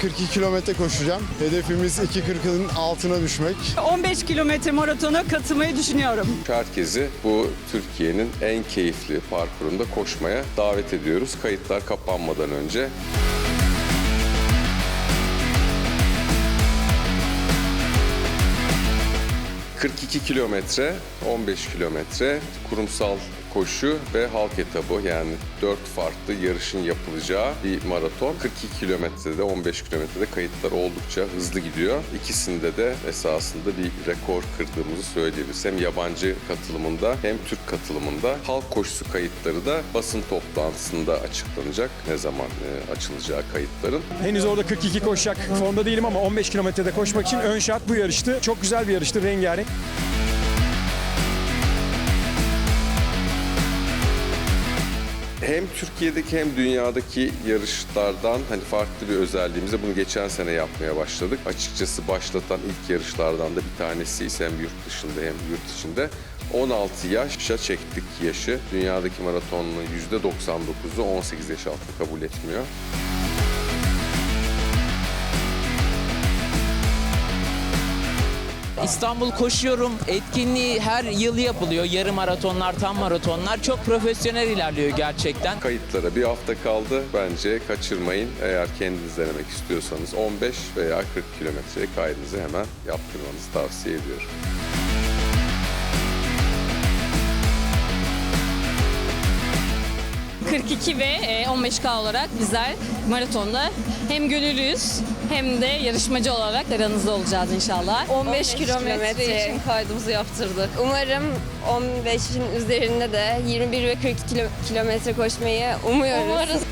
42 kilometre koşacağım. Hedefimiz 2.40'ın altına düşmek. 15 kilometre maratona katılmayı düşünüyorum. Herkesi bu Türkiye'nin en keyifli parkurunda koşmaya davet ediyoruz. Kayıtlar kapanmadan önce. ...42 kilometre, 15 kilometre kurumsal koşu ve halk etabı yani 4 farklı yarışın yapılacağı bir maraton. 42 kilometrede, 15 kilometrede kayıtlar oldukça hızlı gidiyor. İkisinde de esasında bir rekor kırdığımızı söyleyebiliriz. Hem yabancı katılımında hem Türk katılımında. Halk koşusu kayıtları da basın toplantısında açıklanacak. Ne zaman e, açılacağı kayıtların. Henüz orada 42 koşacak formda değilim ama 15 kilometrede koşmak için ön şart bu yarıştı. Çok güzel bir yarıştı, rengarenk. Hem Türkiye'deki hem dünyadaki yarışlardan hani farklı bir özelliğimize bunu geçen sene yapmaya başladık. Açıkçası başlatan ilk yarışlardan da bir tanesi ise hem yurt dışında hem yurt içinde 16 yaşa çektik yaşı. Dünyadaki maratonun %99'u 18 yaş altı kabul etmiyor. İstanbul koşuyorum. Etkinliği her yıl yapılıyor. Yarım maratonlar, tam maratonlar. Çok profesyonel ilerliyor gerçekten. Kayıtlara bir hafta kaldı. Bence kaçırmayın. Eğer kendiniz denemek istiyorsanız 15 veya 40 kilometreye kaydınızı hemen yaptırmanızı tavsiye ediyorum. 42 ve e, 15K olarak bizler maratonda hem gönüllüyüz hem de yarışmacı olarak aranızda olacağız inşallah. 15 kilometre için kaydımızı yaptırdık. Umarım 15'in üzerinde de 21 ve 42 kilo- kilometre koşmayı umuyoruz. Umarız.